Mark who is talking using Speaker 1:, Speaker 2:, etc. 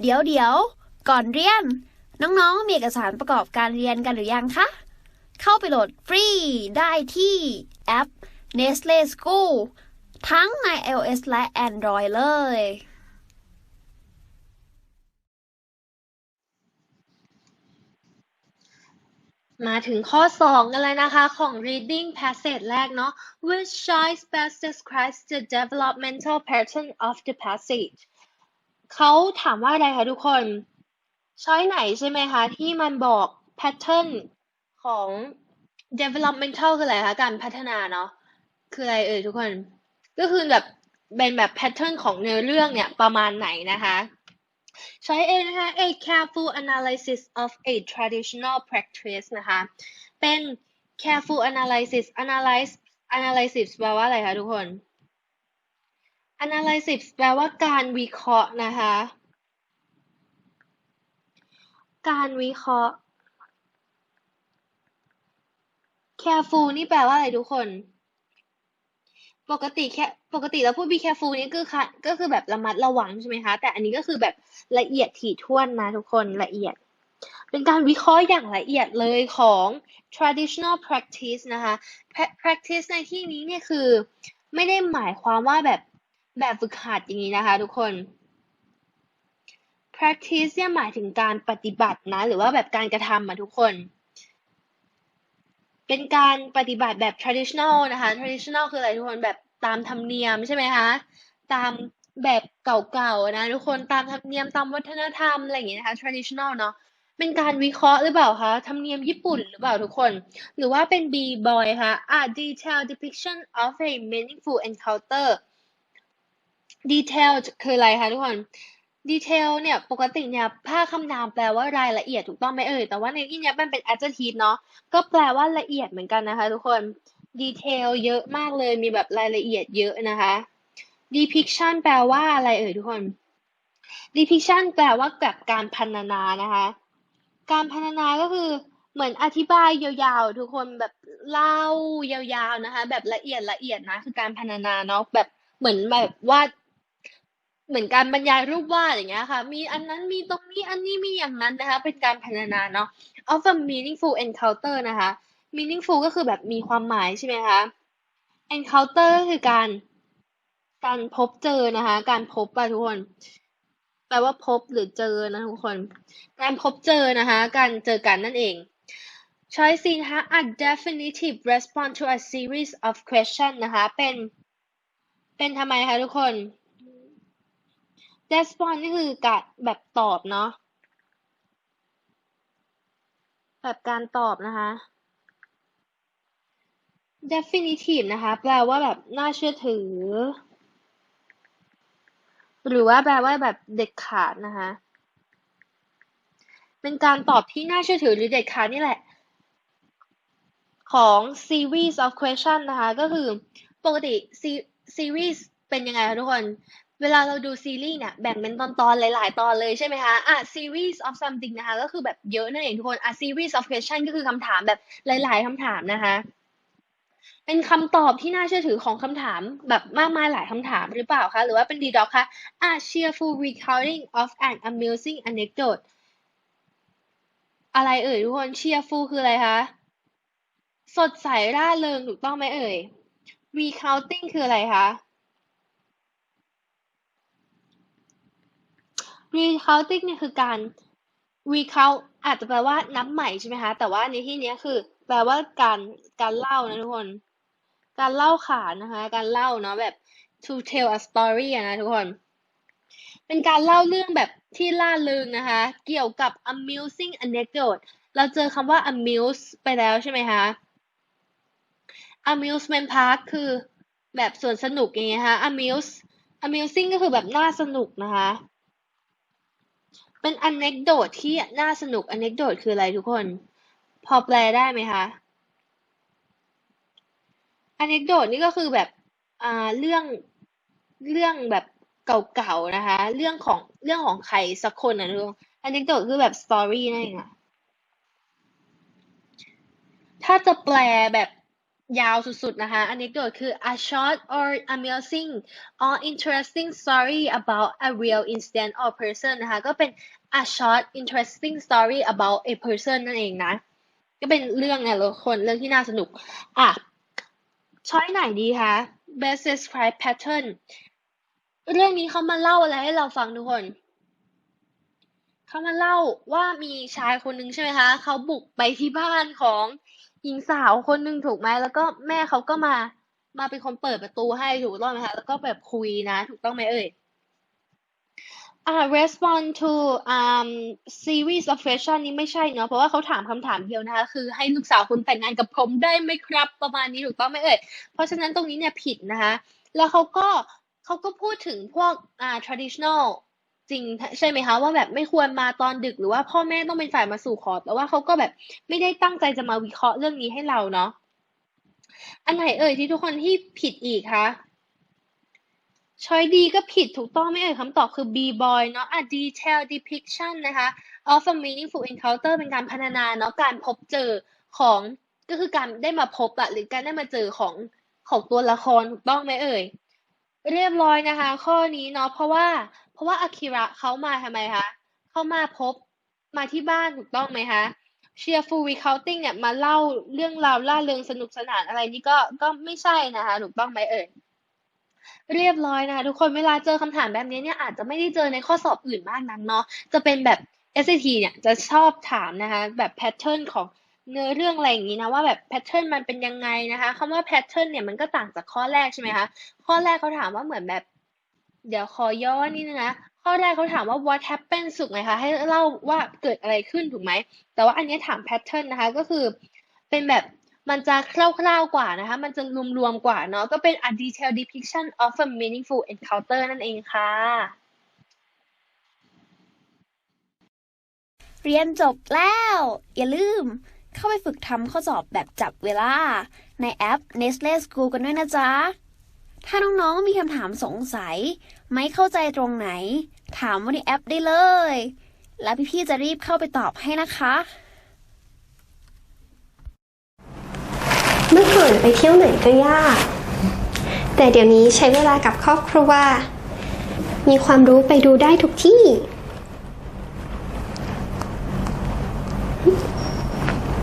Speaker 1: เดี๋ยวเดี๋ยวก่อนเรียน น้องๆ มีเอกสารประกอบการเรียนกันหรือยังคะ เข้าไปโหลดฟรีได้ที่แอป Nestle School ทั้งใน iOS และ Android เลย
Speaker 2: มาถึงข้อ 2 กันเลยนะคะ ของ reading passage แรกเนาะ which choice best describes the developmental pattern of the passage เขาถามว่าอะไรคะทุกคน ช้อยไหนใช่ไหมคะ ที่มันบอก pattern ของ developmental คืออะไรคะการพัฒนาเนาะคืออะไรเอ่ยทุกคน ก็คือแบบเป็นแบบ pattern ของเนื้อเรื่องเนี่ยประมาณไหนนะคะใช้ A นะคะ a careful analysis of a traditional practice นะคะ เป็น careful analysis analyze analysis แปลว่าอะไรคะทุกคน analysis แปลว่าการวิเคราะห์นะคะ การวิเคราะห์ careful นี่แปลว่าอะไรทุกคน ปกติแค่ปกติเราพูด be careful นี่คือค่ะก็คือแบบระมัดระวังใช่ไหมคะ แต่อันนี้ก็คือแบบละเอียดถี่ถ้วนนะทุกคนละเอียด เป็นการวิเคราะห์อย่างละเอียดเลยของ traditional practice นะคะ practice ในที่นี้เนี่ยคือไม่ได้หมายความว่าแบบ แบบฝึกหัดอย่างนี้นะคะ ทุกคน practice เนี่ยหมายถึงการปฏิบัตินะ หรือว่าแบบการกระทำอะทุกคน เป็นการปฏิบัติแบบ traditional นะคะ traditional คืออะไรทุกคนแบบตามธรรมเนียมใช่ไหมคะ ตามแบบเก่าๆนะทุกคนตามธรรมเนียมตามวัฒนธรรมอะไรอย่างเงี้ยนะคะ traditional เนาะเป็นการวิเคราะห์หรือเปล่าคะธรรมเนียมญี่ปุ่นหรือเปล่าทุกคน หรือว่าเป็น B boy คะ a detailed depiction of a meaningful encounter detailed คืออะไรคะทุกคน detail เนี่ยปกติเนี่ยผ้าคำนามแปลว่ารายละเอียดถูกต้องไหมเอ่ยแต่ว่าในที่นี้มันเป็น adjective เนาะก็แปลว่าละเอียดเหมือนกันนะคะ ทุกคน detail เยอะมากเลยมีแบบรายละเอียดเยอะนะคะ depiction แปลว่าอะไรเอ่ยทุกคน depiction แปลว่าแบบการพรรณนานะคะ การพรรณนาก็คือเหมือนอธิบายยาวๆ ทุกคนแบบเล่ายาวๆนะคะ แบบละเอียดละเอียดนะคือการพรรณนาเนาะแบบเหมือนแบบว่า เหมือนการบรรยายรูปวาดอย่างเงี้ยค่ะ มีอันนั้นมีตรงนี้อันนี้มีอย่างนั้นนะคะ เป็นการพรรณนาเนาะ of a meaningful encounter นะคะ meaningful ก็คือแบบมีความหมายใช่ไหมคะ encounter ก็คือการ การพบเจอนะคะ การพบอะทุกคน แปลว่าพบหรือเจอนะทุกคน การพบเจอนะคะ การเจอกันนั่นเอง Choice นะคะ a definitive response to a series of question นะคะ เป็น เป็นทำไมคะทุกคน respond นี่คือการแบบตอบเนาะแบบการตอบนะคะ definitive นะคะ แปลว่าแบบน่าเชื่อถือ หรือว่าแปลว่าแบบเด็ดขาดนะคะ เป็นการตอบที่น่าเชื่อถือหรือเด็ดขาดนี่แหละ ของ series of question นะคะ ก็คือปกติ series เป็นยังไงคะทุกคน เวลาเราดูซีรีส์เนี่ยแบ่งเป็นตอนๆหลาย ๆ ตอนเลยใช่ไหมคะอะ series of something นะคะ ก็คือแบบเยอะนั่นเองทุกคนอะ series of question ก็คือคำถามแบบหลาย ๆคำถามนะคะ เป็นคำตอบที่น่าเชื่อถือของคำถามแบบมากมายหลายคำถามหรือเปล่าคะ หรือว่าเป็นดีด็อกคะ a cheerful recounting of an amusing anecdote อะไรเอ่ยทุกคน cheerful คืออะไรคะ สดใสร่าเริงถูกต้องไหมเอ่ย recounting คืออะไรคะ recounting เนี่ยคือการ recount อาจจะแปลว่านับใหม่ใช่ไหมคะ แต่ว่าในที่นี้คือแปลว่าการการเล่านะทุกคน การเล่าขานนะคะ การเล่าเนาะแบบ to tell a story นะทุกคน เป็นการเล่าเรื่องแบบที่ล่าเริงนะคะ เกี่ยวกับ amusing anecdote เราเจอคำว่า amuse ไปแล้วใช่ไหมคะ amusement park คือแบบสวนสนุกอย่างเงี้ยคะ amuse amusing ก็คือแบบน่าสนุกนะคะ เป็น anecdote ที่น่าสนุก anecdote คืออะไรทุกคน พอแปลได้ไหมคะ anecdote นี่ก็คือแบบอ่าเรื่องเรื่องแบบเก่าๆนะคะ เรื่องของเรื่องของใครสักคนนะทุกคน anecdote คือแบบ story นั่นเองอะถ้าจะแปลแบบ ยาวสุดๆ นะคะ อันนี้โดดคือ a short or amusing or interesting story about a real incident or person นะคะ ก็เป็น a short interesting story about a person นั่นเองนะ ก็เป็นเรื่องเนี่ยละคนเรื่องที่น่าสนุก อะ ช้อยไหนดีคะ best describe pattern เรื่องนี้เขามาเล่าอะไรให้เราฟังทุกคน เขามาเล่าว่ามีชายคนหนึ่งใช่ไหมคะ เขาบุกไปที่บ้านของ หญิงสาวคนหนึ่งถูกไหมแล้วก็แม่เขาก็มา มาเป็นคนเปิดประตูให้ถูกต้องไหมคะแล้วก็แบบคุยนะถูกต้องไหมเอ่ยอ่า respond to um series of question นี้ไม่ใช่เนอะเพราะว่าเขาถามคำถามเดียวนะคะคือให้ลูกสาวคุณแต่งงานกับผมได้ไหมครับประมาณนี้ถูกต้องไหมเอ่ยเพราะฉะนั้นตรงนี้เนี่ยผิดนะคะ แล้วเขาก็เขาก็พูดถึงพวกอ่า traditional จริงใช่ไหมคะว่าแบบไม่ควรมาตอนดึกหรือว่าพ่อแม่ต้องเป็นฝ่ายมาสู่ขอ แต่ว่าเขาก็แบบไม่ได้ตั้งใจจะมาวิเคราะห์เรื่องนี้ให้เราเนาะอันไหนเอ่ยที่ทุกคนที่ผิดอีกคะช้อยดีก็ผิดถูกต้องไหมเอ่ยคำตอบคือ B boy เนาะอะ detail depiction นะคะ of a meaningful encounter เป็นการพรรณนาเนาะการพบเจอของก็คือการได้มาพบอะหรือการได้มาเจอของของตัวละครถูกต้องไหมเอ่ย เรียบร้อยนะคะ ข้อนี้เนาะเพราะว่า เพราะว่าอากิระเขามาทำไมคะเขามาพบมาที่บ้านถูกต้องไหมคะ cheerful recounting เนี่ยมาเล่าเรื่องราวล่าเริงสนุกสนานอะไรนี่ก็ก็ไม่ใช่นะคะถูกต้องไหมเอ่ยเรียบร้อยนะคะทุกคนเวลาเจอคำถามแบบนี้เนี่ยอาจจะไม่ได้เจอในข้อสอบอื่นมากนักเนาะจะเป็นแบบ SAT เนี่ยจะชอบถามนะคะแบบแพทเทิร์นของเนื้อเรื่องอะไรอย่างนี้นะว่าแบบแพทเทิร์นมันเป็นยังไงนะคะคำว่าแพทเทิร์นเนี่ยมันก็ต่างจากข้อแรกใช่ไหมคะข้อแรกเขาถามว่าเหมือนแบบ เดี๋ยวขอย้อนนิดนึงนะข้อแรกเขาถามว่า what happened สุกไหมคะให้เล่าว่าเกิดอะไรขึ้นถูกไหม แต่ว่าอันนี้ถามแพทเทิร์นนะคะก็คือเป็นแบบมันจะคร่าวๆกว่านะคะ มันจะรวมๆกว่าเนาะก็เป็น a detailed depiction of a meaningful encounter นั่นเองค่ะ
Speaker 1: เรียนจบแล้ว อย่าลืมเข้าไปฝึกทำข้อสอบแบบจับเวลา ในแอป Nestle School กันด้วยนะจ๊ะ ถ้าน้องๆมีคำถามสงสัย ไม่เข้าใจตรงไหน ถามว่าในแอปได้เลย แล้วพี่ๆจะรีบเข้าไปตอบให้นะคะ
Speaker 3: เมื่อก่อนไปเที่ยวไหนก็ยาก แต่เดี๋ยวนี้ใช้เวลากับครอบครัว มีความรู้ไปดูได้ทุกที่